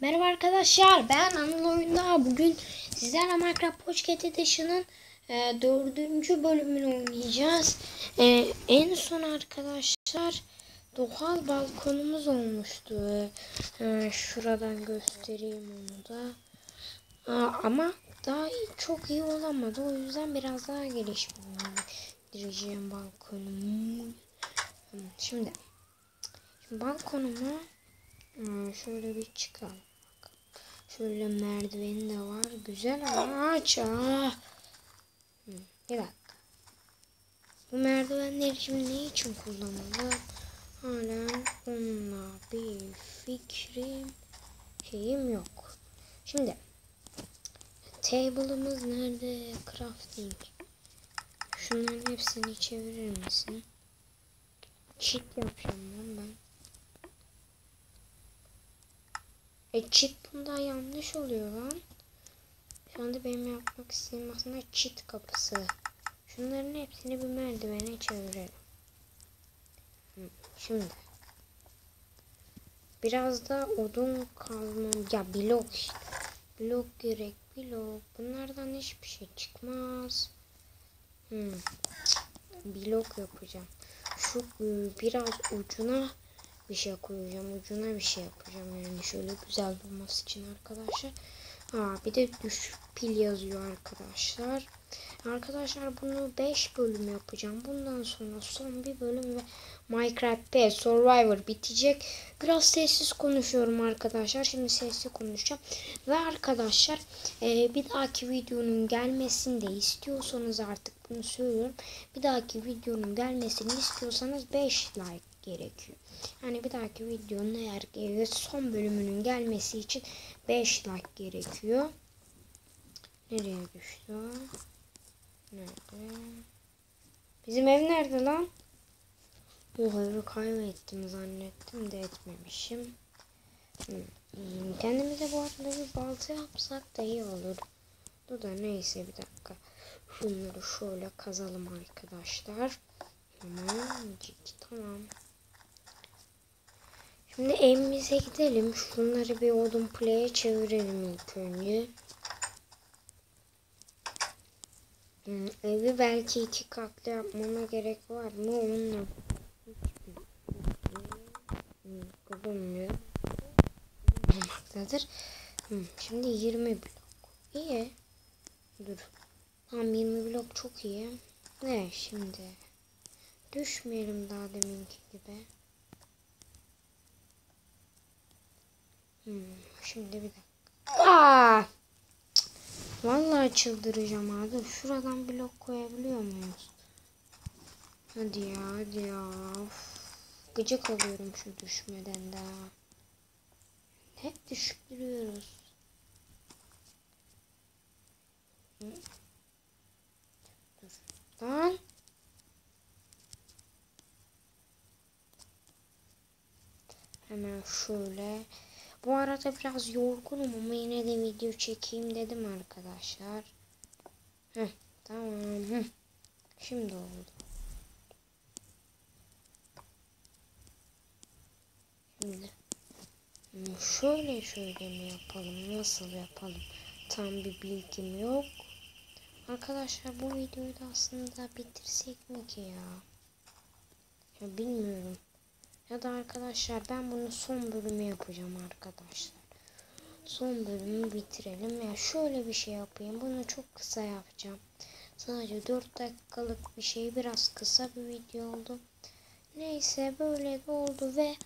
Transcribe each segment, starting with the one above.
Merhaba arkadaşlar ben Anıl Oyunda bugün sizlerle Minecraft Pocket Edition'ın e, dördüncü bölümünü oynayacağız. E, en son arkadaşlar doğal balkonumuz olmuştu. E, şuradan göstereyim onu da. Aa, ama daha çok iyi olamadı o yüzden biraz daha geliştireceğim balkonumu. Şimdi, şimdi balkonumu Hmm, şöyle bir çıkalım. Şöyle merdiveni de var. Güzel ağaç. Ah. Hmm, bir dakika. Bu merdivenleri şimdi ne için kullanılır? Hala onunla bir fikrim şeyim yok. Şimdi table'ımız nerede? Crafting. Şunların hepsini çevirir misin? Cheat yapacağım ben. E cheat bunda yanlış oluyor lan. Şu anda benim yapmak istediğim aslında cheat kapısı. Şunların hepsini bir merdivene çevirelim. Şimdi. Biraz da odun kazmam. Ya blok işte. Blok gerek blok. Bunlardan hiçbir şey çıkmaz. Hmm. Blok yapacağım. Şu ıı, biraz ucuna bir şey koyacağım. Ucuna bir şey yapacağım. Yani şöyle güzel durması için arkadaşlar. Aa, bir de düşük pil yazıyor arkadaşlar. Arkadaşlar bunu 5 bölüm yapacağım. Bundan sonra son bir bölüm ve Minecraft Pet Survivor bitecek. Biraz sessiz konuşuyorum arkadaşlar. Şimdi sessiz konuşacağım. Ve arkadaşlar e, bir dahaki videonun gelmesini de istiyorsanız artık bunu söylüyorum. Bir dahaki videonun gelmesini istiyorsanız 5 like gerekiyor. Yani bir dahaki videonun eğer son bölümünün gelmesi için 5 like gerekiyor. Nereye düştü? Nerede? Bizim ev nerede lan? O evi kaybettim zannettim de etmemişim. Hmm, Kendimize bu arada bir balta yapsak da iyi olur. Bu da neyse bir dakika. Şunları şöyle kazalım arkadaşlar. Tamam. Tamam. Şimdi evimize gidelim. Şunları bir odun play'e çevirelim ilk önce. Evi belki iki katlı yapmama gerek var mı? Onunla bulunmuyor. Bulunmaktadır. Hmm, şimdi 20 blok. İyi. Dur. Tamam 20 blok çok iyi. Ne şimdi? Düşmeyelim daha deminki gibi. Hmm, şimdi bir dakika. Aa! Vallahi çıldıracağım abi. Şuradan blok koyabiliyor muyuz? Hadi ya hadi ya. Of. Gıcık oluyorum şu düşmeden daha. Hep düşürüyoruz. Hı. Dur. Lan. Hemen şöyle. Bu arada biraz yorgunum ama yine de video çekeyim dedim arkadaşlar. Heh, tamam. Heh. Şimdi oldu. Şimdi şöyle şöyle mi yapalım? Nasıl yapalım? Tam bir bilgim yok. Arkadaşlar bu videoyu da aslında bitirsek mi ki ya? Ya bilmiyorum. Ya da arkadaşlar ben bunu son bölümü yapacağım arkadaşlar. Son bölümü bitirelim. Ya şöyle bir şey yapayım. Bunu çok kısa yapacağım. Sadece 4 dakikalık bir şey. Biraz kısa bir video oldu. Neyse böyle de oldu ve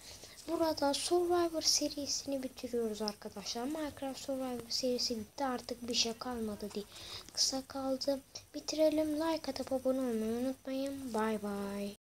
burada Survivor serisini bitiriyoruz arkadaşlar. Minecraft Survivor serisi bitti. Artık bir şey kalmadı diye. Kısa kaldı. Bitirelim. Like atıp abone olmayı unutmayın. Bay bay.